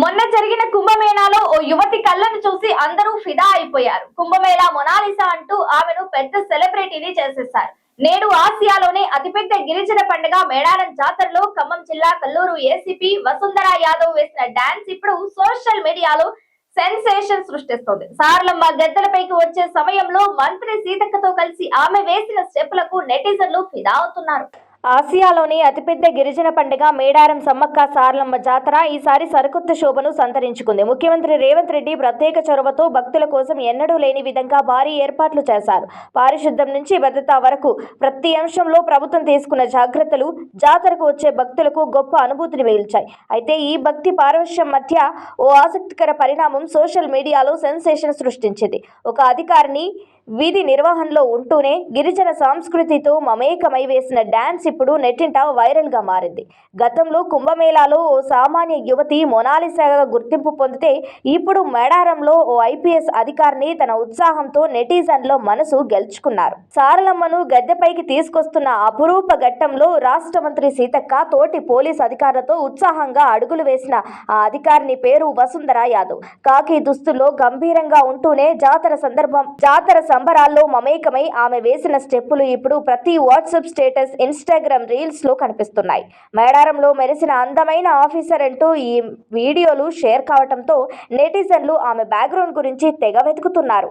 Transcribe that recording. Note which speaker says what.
Speaker 1: మొన్న జరిగిన కుంభమేళాలో ఓ యువతి కళ్ళను చూసి అందరూ ఫిదా అయిపోయారు. కుంభమేళా మొనాలిసా అంటూ ఆమెను పెద్ద సెలబ్రిటీని చేసేశారు. నేడు ఆసియాలోనే అతిపెద్ద గిరిజన పండుగ మేడారం జాతరలో ఖమ్మం జిల్లా కల్లూరు ఏసీపీ వసుంధర యాదవ్ వేసిన డాన్స్ ఇప్పుడు సోషల్ మీడియాలో సెన్సేషన్ సృష్టిస్తోంది. సారలమ్మ గద్దెలపైకి వచ్చే సమయంలో మంత్రి సీతక్కతో కలిసి ఆమె వేసిన స్టెప్పులకు నెటిజన్లు ఫిదా అవుతున్నారు. ఆసియాలోని అతిపెద్ద గిరిజన పండుగ మేడారం సమ్మక్క సారలమ్మ జాతర ఈసారి సరికొత్త శోభను సంతరించుకుంది. ముఖ్యమంత్రి రేవంత్ రెడ్డి ప్రత్యేక చొరవతో భక్తుల కోసం ఎన్నడూ లేని విధంగా భారీ ఏర్పాట్లు చేశారు. పారిశుద్ధ్యం నుంచి భద్రత వరకు ప్రతి అంశంలో ప్రభుత్వం తీసుకున్న జాగ్రత్తలు జాతరకు వచ్చే భక్తులకు గొప్ప అనుభూతిని మిగిల్చాయి. అయితే ఈ భక్తి పారవశ్యం మధ్య ఓ ఆసక్తికర పరిణామం సోషల్ మీడియాలో సెన్సేషన్ సృష్టించింది. ఒక అధికారిని వీధి నిర్వహణలో ఉంటూనే గిరిజన సంస్కృతితో మమేకమై వేసిన డాన్స్ ఇప్పుడు నెట్టింట వైరల్గా మారింది. గతంలో కుంభమేళాలో ఓ సామాన్య యువతి మొనాలిసాగా గుర్తింపు పొందితే ఇప్పుడు మేడారంలో ఓ ఐపీఎస్ అధికారిని తన ఉత్సాహంతో నెటిజన్లో మనసు గెలుచుకున్నారు. సారలమ్మను గద్దెపైకి తీసుకొస్తున్న అపురూప ఘట్టంలో రాష్ట్ర మంత్రి సీతక్క తోటి పోలీస్ అధికారులతో ఉత్సాహంగా అడుగులు వేసిన ఆ అధికారిని పేరు వసుంధర యాదవ్. కాకి దుస్తుల్లో గంభీరంగా ఉంటూనే జాతర సందర్భం జాతర సంబరాల్లో మమేకమై ఆమె వేసిన స్టెప్పులు ఇప్పుడు ప్రతి వాట్సాప్ స్టేటస్ ఇన్స్టాగ్రామ్ రీల్స్లో కనిపిస్తున్నాయి. మేడారంలో మెరిసిన అందమైన ఆఫీసర్ అంటూ ఈ వీడియోలు షేర్ కావడంతో నెటిజన్లు ఆమె బ్యాక్గ్రౌండ్ గురించి తెగ వెతుకుతున్నారు.